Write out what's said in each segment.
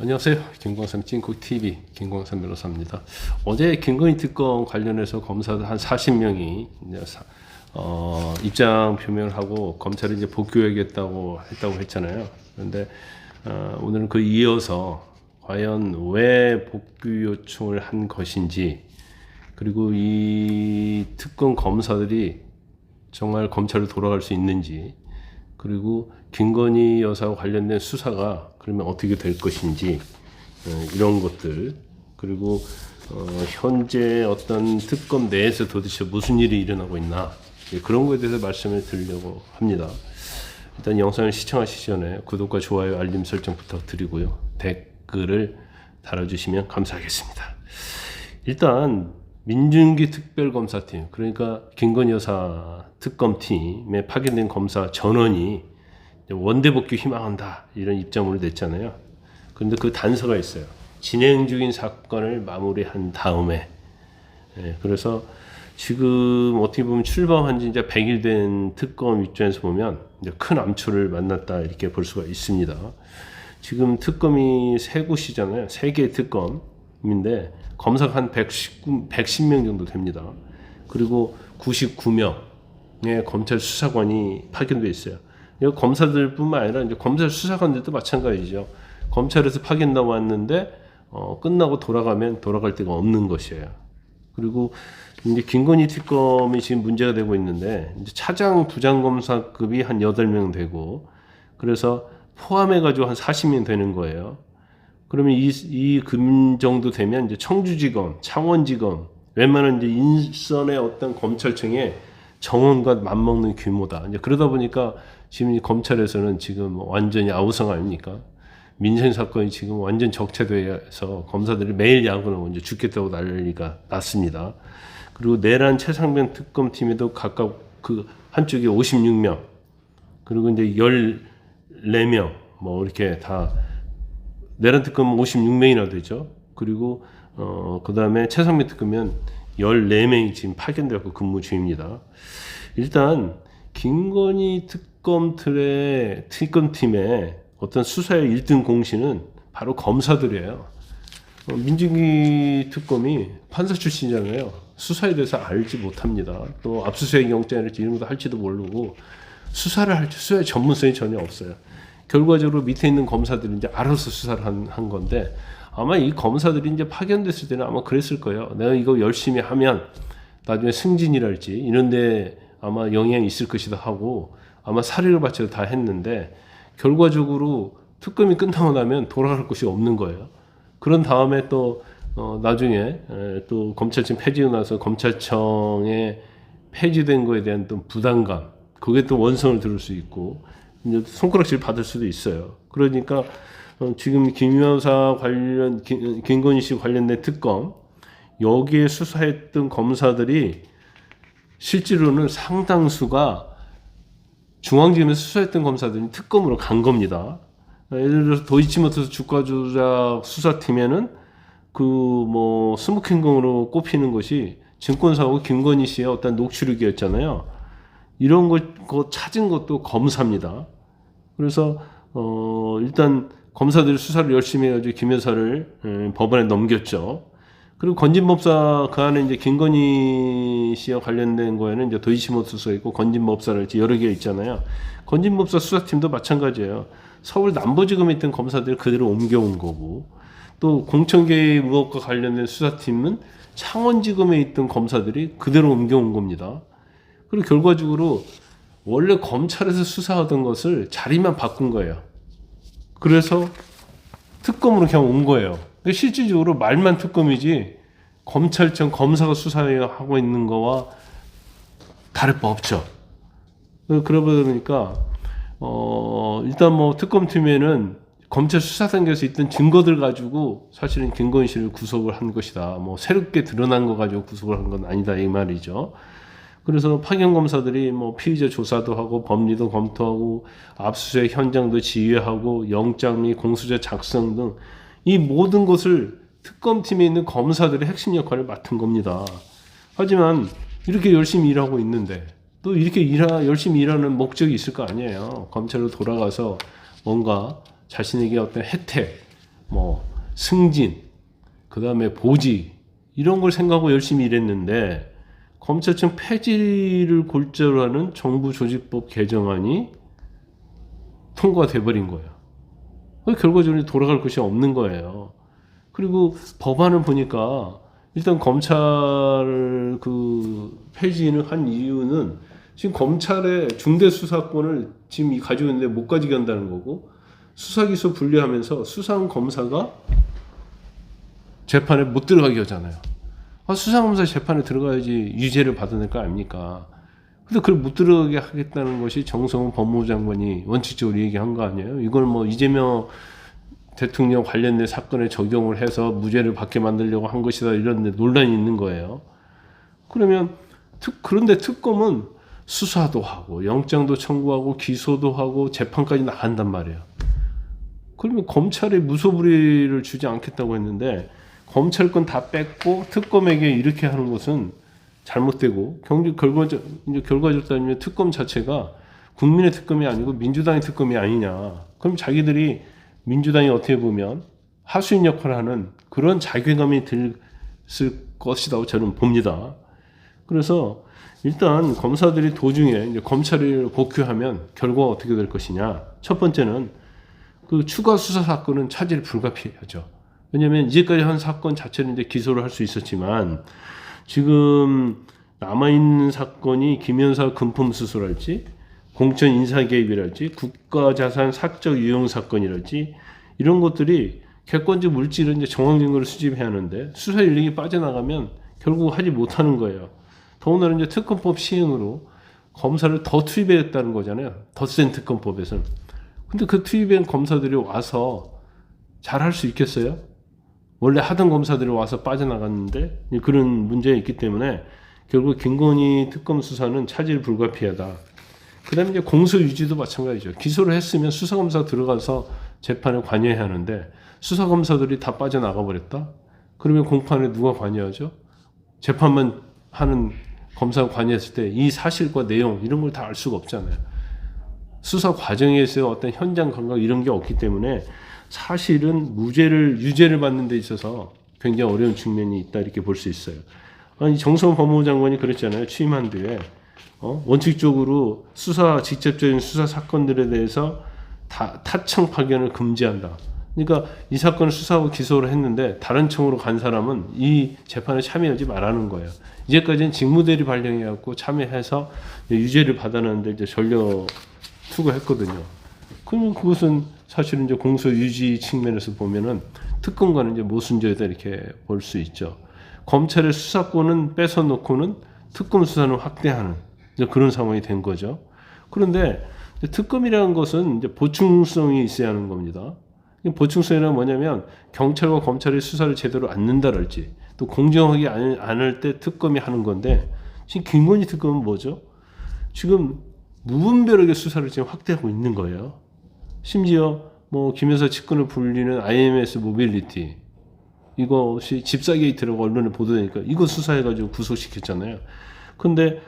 안녕하세요. 김광삼 찐국 TV 김광삼 변호사입니다. 어제 김건희 특검 관련해서 검사들 한 40명이 이제 사- 어, 입장 표명을 하고 검찰이 이제 복귀하겠다고 했다고 했잖아요. 그런데 어, 오늘은 그 이어서 과연 왜 복귀 요청을 한 것인지 그리고 이 특검 검사들이 정말 검찰로 돌아갈 수 있는지 그리고 김건희 여사와 관련된 수사가 그러면 어떻게 될 것인지 어, 이런 것들 그리고 어, 현재 어떤 특검 내에서 도대체 무슨 일이 일어나고 있나 예, 그런 거에 대해서 말씀을 드리려고 합니다. 일단 영상을 시청하시기 전에 구독과 좋아요 알림 설정 부탁드리고요 댓글을 달아주시면 감사하겠습니다. 일단 민준기 특별검사팀 그러니까 김건희 여사 특검팀에 파견된 검사 전원이 원대 복귀 희망한다 이런 입장문을 냈잖아요. 그런데 그 단서가 있어요. 진행 중인 사건을 마무리한 다음에 예, 그래서 지금 어떻게 보면 출범한 지 이제 100일 된 특검 입장에서 보면 이제 큰 암초를 만났다 이렇게 볼 수가 있습니다. 지금 특검이 세 곳이잖아요. 세 개의 특검인데 검사가 한 119, 110명 정도 됩니다. 그리고 99명의 검찰 수사관이 파견돼 있어요. 이 검사들뿐만 아니라 이제 검찰 수사관들도 마찬가지죠. 검찰에서 파견 나왔는데 어, 끝나고 돌아가면 돌아갈 데가 없는 것이에요. 그리고 이제 김건희 특검이 지금 문제가 되고 있는데 이제 차장 부장 검사급이 한 8명 되고 그래서 포함해 가지고 한 40명 되는 거예요. 그러면 이, 이금 정도 되면 이제 청주지검, 창원지검, 웬만한 이제 인선의 어떤 검찰청의 정원과 맞먹는 규모다. 이제 그러다 보니까 지금 이 검찰에서는 지금 완전히 아우성 아닙니까? 민생 사건이 지금 완전 적체돼서 검사들이 매일 야근하고 이제 죽겠다고 난리가 났습니다. 그리고 내란 최상병 특검팀에도 각각 그 한쪽에 56명, 그리고 이제 14명, 뭐 이렇게 다 내란 특검 56명이나 되죠. 그리고 어 그다음에 최상민 특검은 14명이 지금 파견되고 근무 중입니다. 일단 김건희 특검 틀의 특검팀의 어떤 수사의 1등 공신은 바로 검사들이에요. 어, 민중기 특검이 판사 출신이잖아요. 수사에 대해서 알지 못합니다. 또 압수수색 영장이랄지 이런 것도 할지도 모르고 수사를 할 수사의 전문성이 전혀 없어요. 결과적으로 밑에 있는 검사들이 이제 알아서 수사를 한, 한 건데 아마 이 검사들이 이제 파견됐을 때는 아마 그랬을 거예요. 내가 이거 열심히 하면 나중에 승진이랄지 이런데 아마 영향이 있을 것이다 하고 아마 사례를 바쳐서 다 했는데 결과적으로 특검이 끝나고 나면 돌아갈 곳이 없는 거예요. 그런 다음에 또 어, 나중에 에, 또 검찰청 폐지고 나서 검찰청에 폐지된 거에 대한 또 부담감 그게 또 원성을 들을 수 있고 이제 손가락질 받을 수도 있어요. 그러니까 어, 지금 김 여사 관련 김, 김건희 씨 관련된 특검 여기에 수사했던 검사들이 실제로는 상당수가 중앙지검에서 수사했던 검사들이 특검으로 간 겁니다. 예를 들어서 도이치모터스 주가 조작 수사팀에는 그뭐 스모킹공으로 꼽히는 것이 증권사고 김건희 씨의 어떤 녹취록이었잖아요. 이런 것, 거 찾은 것도 검사입니다. 그래서 어 일단 검사들이 수사를 열심히 해가지고 김 여사를 음, 법원에 넘겼죠. 그리고 건진 법사 그 안에 이제 김건희 씨와 관련된 거에는 이제 도이치모터스가 있고 건진 법사를 이제 여러 개 있잖아요. 건진 법사 수사팀도 마찬가지예요. 서울 남부지검에 있던 검사들 그대로 옮겨온 거고 또 공천계 의혹과 관련된 수사팀은 창원지검에 있던 검사들이 그대로 옮겨온 겁니다. 그리고 결과적으로 원래 검찰에서 수사하던 것을 자리만 바꾼 거예요. 그래서 특검으로 그냥 온 거예요. 근데 실질적으로 말만 특검이지 검찰청 검사가 수사하고 있는 거와 다를 바 없죠. 그러다 보니까 어 일단 뭐 특검팀에는 검찰 수사 단계에서 있던 증거들 가지고 사실은 김건희 씨를 구속을 한 것이다. 뭐 새롭게 드러난 거 가지고 구속을 한 건 아니다 이 말이죠. 그래서 파견 검사들이 뭐 피의자 조사도 하고 법리도 검토하고 압수수색 현장도 지휘하고 영장 및 공수처 작성 등 이 모든 것을 특검팀에 있는 검사들의 핵심 역할을 맡은 겁니다. 하지만 이렇게 열심히 일하고 있는데 또 이렇게 일하, 열심히 일하는 목적이 있을 거 아니에요. 검찰로 돌아가서 뭔가 자신에게 어떤 혜택 뭐 승진, 그 다음에 보직 이런 걸 생각하고 열심히 일했는데 검찰청 폐지를 골자로 하는 정부 조직법 개정안이 통과돼 버린 거예요. 그래서 결과적으로 돌아갈 것이 없는 거예요. 그리고 법안을 보니까 일단 검찰 그 폐지는 한 이유는 지금 검찰의 중대 수사권을 지금 이 가지고 있는데 못 가지게 한다는 거고 수사 기소 분리하면서 수사한 검사가 재판에 못 들어가게 하잖아요. 아, 수사검사 재판에 들어가야지 유죄를 받아낼 거 아닙니까? 근데 그걸 못 들어가게 하겠다는 것이 정성훈 법무부 장관이 원칙적으로 얘기한 거 아니에요? 이걸 뭐 이재명 대통령 관련된 사건에 적용을 해서 무죄를 받게 만들려고 한 것이다 이런 데 논란이 있는 거예요. 그러면 특, 그런데 특검은 수사도 하고 영장도 청구하고 기소도 하고 재판까지 나간단 말이에요. 그러면 검찰에 무소불위를 주지 않겠다고 했는데 검찰권 다 뺐고 특검에게 이렇게 하는 것은 잘못되고 경제 결과적 이제 결과적으로 특검 자체가 국민의 특검이 아니고 민주당의 특검이 아니냐. 그럼 자기들이 민주당이 어떻게 보면 하수인 역할을 하는 그런 자괴감이 들을 것이라고 저는 봅니다. 그래서 일단 검사들이 도중에 이제 검찰을 복귀하면 결과가 어떻게 될 것이냐. 첫 번째는 그 추가 수사 사건은 차질 불가피하죠. 왜냐하면 이제까지 한 사건 자체는 이제 기소를 할 수 있었지만 지금 남아 있는 사건이 김현사 금품 수수랄지 공천 인사 개입이랄지 국가 자산 사적 유용 사건이랄지 이런 것들이 객관적 물질을 이제 정황 증거를 수집해야 하는데 수사 인력이 빠져나가면 결국 하지 못하는 거예요. 더군다나 이제 특검법 시행으로 검사를 더 투입했다는 거잖아요. 덧센 특검법에서는. 근데 그 투입된 검사들이 와서 잘 할 수 있겠어요? 원래 하던 검사들이 와서 빠져나갔는데 그런 문제가 있기 때문에 결국 김건희 특검 수사는 차질 불가피하다. 그다음에 이제 공소 유지도 마찬가지죠. 기소를 했으면 수사 검사 들어가서 재판에 관여해야 하는데 수사 검사들이 다 빠져나가 버렸다. 그러면 공판에 누가 관여하죠? 재판만 하는 검사가 관여했을 때 이 사실과 내용 이런 걸 다 알 수가 없잖아요. 수사 과정에서 어떤 현장 감각 이런 게 없기 때문에 사실은 무죄를 유죄를 받는 데 있어서 굉장히 어려운 측면이 있다 이렇게 볼 수 있어요. 아니 정성 법무부 장관이 그랬잖아요. 취임한 뒤에 어? 원칙적으로 수사 직접적인 수사 사건들에 대해서 다, 타청 파견을 금지한다. 그러니까 이 사건을 수사하고 기소를 했는데 다른 청으로 간 사람은 이 재판에 참여하지 말라는 거예요. 이제까지는 직무대리 발령해갖고 참여해서 유죄를 받아내는데 이제 전력 투구했거든요. 그러면 그것은 사실은 이제 공소 유지 측면에서 보면은 특검과는 이제 모순죄다 이렇게 볼 수 있죠. 검찰의 수사권은 뺏어 놓고는 특검 수사는 확대하는 그런 상황이 된 거죠. 그런데 특검이라는 것은 이제 보충성이 있어야 하는 겁니다. 이 보충성이란 뭐냐면 경찰과 검찰이 수사를 제대로 않는다랄지 또 공정하게 안- 안할 때 특검이 하는 건데 지금 김건희 특검은 뭐죠? 지금 무분별하게 수사를 지금 확대하고 있는 거예요. 심지어 뭐 김여사 측근을 불리는 IMS 모빌리티 이것이 집사 게이트라고 언론에 보도되니까 이거 수사해가지고 구속시켰잖아요. 근데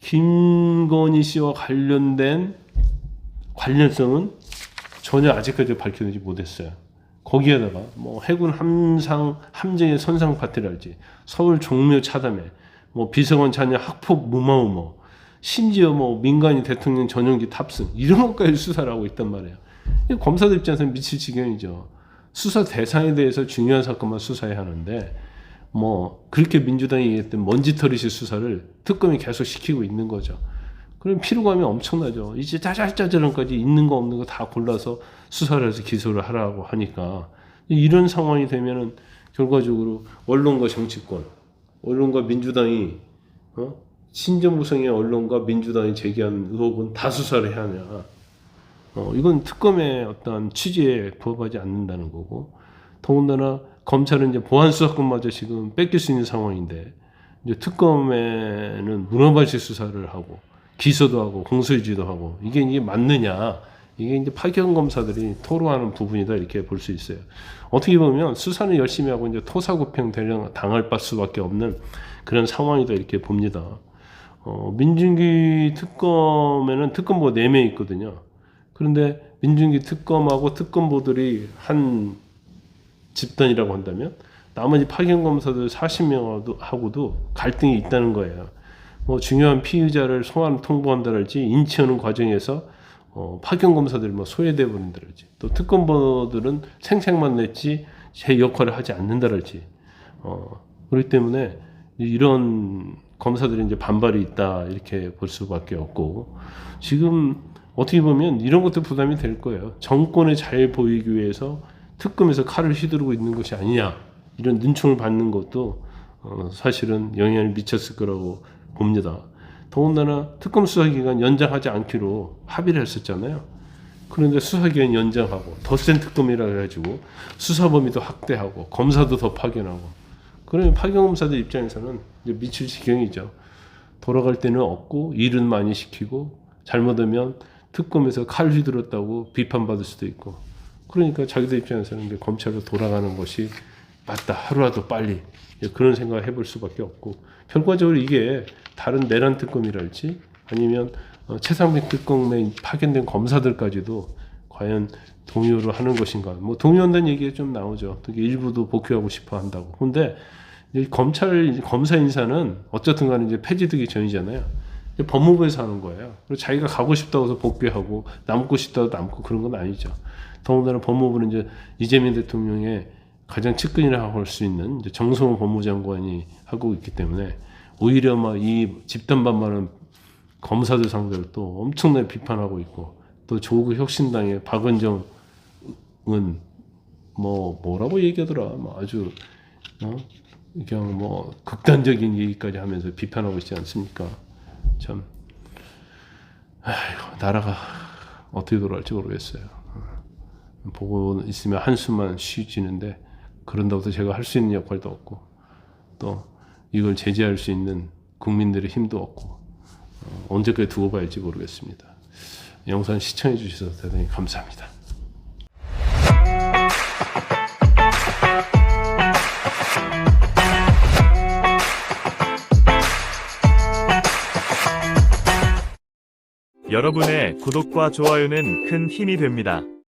김건희 씨와 관련된 관련성은 전혀 아직까지 밝혀내지 못했어요. 거기에다가 뭐 해군 함상 함정의 선상 파티랄지 서울 종묘 차담회 뭐 비서관 자녀 학폭 무마우모 심지어 뭐 민간인 대통령 전용기 탑승 이런 것까지 수사를 하고 있단 말이에요. 이 검사들 입장에서는 미칠 지경이죠. 수사 대상에 대해서 중요한 사건만 수사해야 하는데 뭐 그렇게 민주당이 얘기했던 먼지털이식 수사를 특검이 계속 시키고 있는 거죠. 그럼 피로감이 엄청나죠. 이제 짜잘짜잘한까지 있는 거 없는 거 다 골라서 수사를 해서 기소를 하라고 하니까 이런 상황이 되면은 결과적으로 언론과 정치권, 언론과 민주당이 어? 신정부성의 언론과 민주당이 제기한 의혹은 다 수사를 해야 하냐. 어, 이건 특검의 어떤 취지에 부합하지 않는다는 거고, 더군다나 검찰은 이제 보안 수사권마저 지금 뺏길 수 있는 상황인데, 이제 특검에는 문어발식 수사를 하고, 기소도 하고, 공소유지도 하고, 이게 이게 맞느냐. 이게 이제 파견 검사들이 토로하는 부분이다 이렇게 볼 수 있어요. 어떻게 보면 수사는 열심히 하고 이제 토사구팽 당할 수밖에 없는 그런 상황이다 이렇게 봅니다. 어, 민중기 특검에는 특검보 4명 있거든요. 그런데 민중기 특검하고 특검보들이 한 집단이라고 한다면 나머지 파견 검사들 40명하고도 갈등이 있다는 거예요. 뭐 중요한 피의자를 소환 통보한다랄지 인치하는 과정에서 어, 파견 검사들이 뭐 소외돼 버린다랄지 또 특검보들은 생색만 냈지 제 역할을 하지 않는다랄지 어, 그렇기 때문에 이런 검사들이 이제 반발이 있다 이렇게 볼 수밖에 없고 지금 어떻게 보면 이런 것도 부담이 될 거예요. 정권에 잘 보이기 위해서 특검에서 칼을 휘두르고 있는 것이 아니냐 이런 눈총을 받는 것도 어, 사실은 영향을 미쳤을 거라고 봅니다. 더군다나 특검 수사기간 연장하지 않기로 합의를 했었잖아요. 그런데 수사기간 연장하고 더 센 특검이라 해가지고 수사 범위도 확대하고 검사도 더 파견하고 그러면 파견 검사들 입장에서는 이제 미칠 지경이죠. 돌아갈 때는 없고 일은 많이 시키고 잘못하면 특검에서 칼 휘둘렀다고 비판받을 수도 있고. 그러니까 자기들 입장에서는 이제 검찰로 돌아가는 것이 맞다. 하루라도 빨리 그런 생각을 해볼 수밖에 없고. 결과적으로 이게 다른 내란 특검이랄지 아니면 어, 최상백 특검에 파견된 검사들까지도 과연 동요를 하는 것인가. 뭐 동요한다는 얘기가 좀 나오죠. 되게 일부도 복귀하고 싶어 한다고. 근데 이 검찰 검사 인사는 어쨌든 간에 이제 폐지되기 전이잖아요. 법무부에서 하는 거예요. 그리고 자기가 가고 싶다고 해서 복귀하고 남고 싶다고 남고 그런 건 아니죠. 더군다나 법무부는 이제 이재명 대통령의 가장 측근이라고 할 수 있는 정성호 법무장관이 하고 있기 때문에 오히려 막 이 집단 반발은 검사들 상대로 또 엄청나게 비판하고 있고 또 조국 혁신당의 박은정 은 뭐 뭐라고 얘기하더라 뭐 아주 어? 그냥 뭐 극단적인 얘기까지 하면서 비판하고 있지 않습니까? 참 아이고 나라가 어떻게 돌아갈지 모르겠어요. 보고 있으면 한숨만 쉬지는데 그런다고 해서 제가 할 수 있는 역할도 없고 또 이걸 제재할 수 있는 국민들의 힘도 없고 어, 언제까지 두고 봐야지 모르겠습니다. 영상 시청해 주셔서 대단히 감사합니다. 여러분의 구독과 좋아요는 큰 힘이 됩니다.